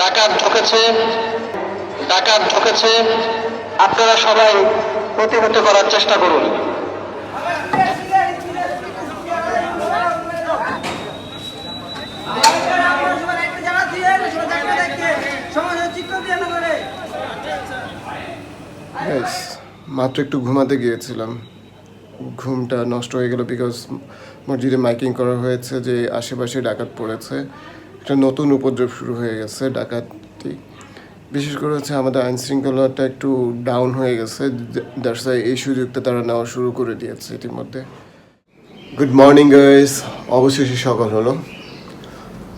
ডাকাত ঢুকেছে ডাকাত ঢুকেছে, আপনারা সবাই প্রতিহত করার চেষ্টা করুন। মাত্র একটু ঘুমাতে গিয়েছিলাম। ঘুমটা নষ্ট হয়ে গেল বিকজ মসজিদে মাইকিং করা হয়েছে যে আশেপাশে ডাকাত পড়েছে। একটা নতুন উপদ্রব শুরু হয়ে গেছে ডাকাতি। বিশেষ করে হচ্ছে আমাদের আইন শৃঙ্খলাটা একটু ডাউন হয়ে গেছে দ্যাটস এই সুযোগটা তারা নেওয়া শুরু করে দিয়েছে ইতিমধ্যে। গুড মর্নিং গাইস অবশেষে সকাল হলো।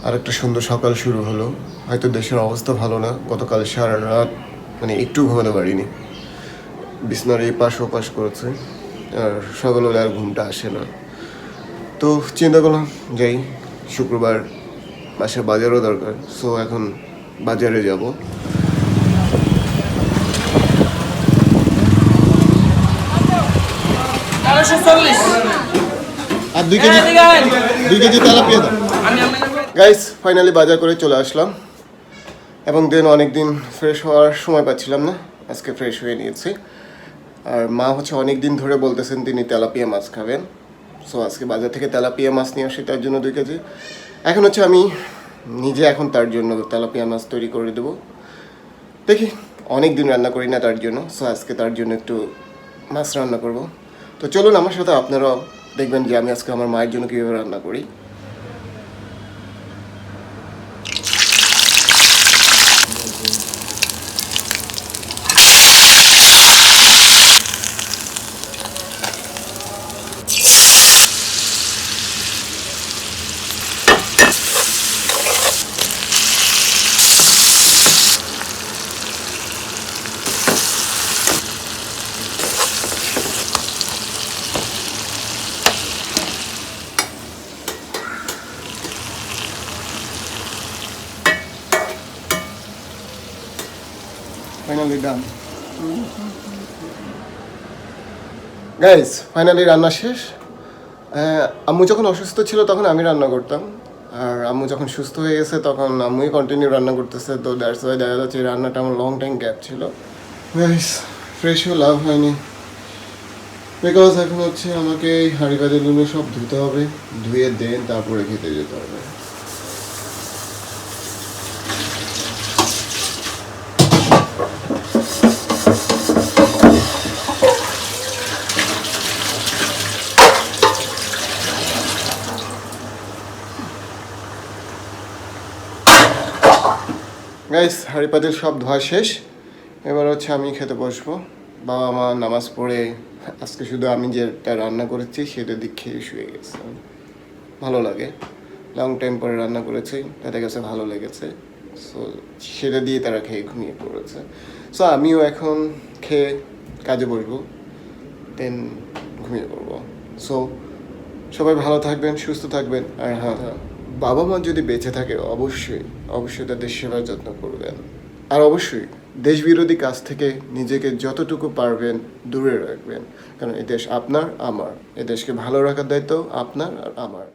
আর একটা সুন্দর সকাল শুরু হলো। হয়তো দেশের অবস্থা ভালো না। গতকাল সারা রাত মানে একটু ঘুমাতে পারিনি। বিছনার এই পাশ ওপাশ করেছে। আর সকালবেলা আর ঘুমটা আসে না। তো চিন্তা করলাম, যাই, শুক্রবার বাসে বাজারও দরকার। সো এখন বাজারে যাব। আর দুই কেজি দুই কেজি তেলাপিয়া দাও। গাইস ফাইনালি বাজার করে চলে আসলাম। এবং দেন অনেকদিন ফ্রেশ হওয়ার সময় পাচ্ছিলাম না। আজকে ফ্রেশ হয়ে নিয়েছি। আর মা হচ্ছে অনেক দিন ধরে বলতেছেন তিনি তেলাপিয়া মাছ খাবেন। সো আজকে বাজার থেকে তেলাপিয়া মাছ নিয়ে আসি, তার জন্য দুই কেজি। এখন হচ্ছে আমি নিজে এখন তার জন্য তেলাপিয়া মাছ তৈরি করে দেবো। দেখি অনেক দিন রান্না করি না তার জন্য সো আজকে তার জন্য একটু মাছ রান্না করব। তো চলুন, আমার সাথে আপনারাও দেখবেন যে আমি আজকে আমার মায়ের জন্য কীভাবে রান্না করি। ফাইনালি ডান গাইস ফাইনালি রান্না শেষ। আম্মু যখন অসুস্থ ছিল তখন আমি রান্না করতাম। আর আম্মু যখন সুস্থ হয়ে গেছে তখন আম্মুই কন্টিনিউ রান্না করতেছে। তো দ্যাটস ওয়াই দেখা যাচ্ছে রান্নাটা আমার লং টাইম গ্যাপ ছিল। গাইস ফ্রেশ হয়ে লাভ হয়নি। বিকজ এখন হচ্ছে আমাকে এই হাঁড়ি বাজারগুলো সব ধুতে হবে, ধুয়ে দেন, তারপরে খেতে যেতে হবে। গাইস হাঁড়ি পাতিল সব ধোয়া শেষ। এবার হচ্ছে আমি খেতে বসবো। বাবা মা নামাজ পড়ে, আজকে শুধু আমি যেটা রান্না করেছি, সেটা দিক খেয়ে শুয়ে গেছে। ভালো লাগে। লং টাইম পরে রান্না করেছি, তাদের কাছে ভালো লেগেছে। সো সেটা দিয়ে তারা খেয়ে ঘুমিয়ে পড়েছে। সো আমিও এখন খেয়ে কাজে বসবো দেন ঘুমিয়ে পড়ব। সো সবাই ভালো থাকবেন, সুস্থ থাকবেন, আর হ্যাঁ হ্যাঁ। বাবা মা যদি বেঁচে থাকে, অবশ্যই অবশ্যই তাদের সেবার যত্ন করবেন। আর অবশ্যই দেশবিরোধী কাজ থেকে নিজেকে যতটুকু পারবেন দূরে রাখবেন। কারণ এ দেশ আপনার, আমার। এ দেশকে ভালো রাখার দায়িত্ব আপনার আর আমার।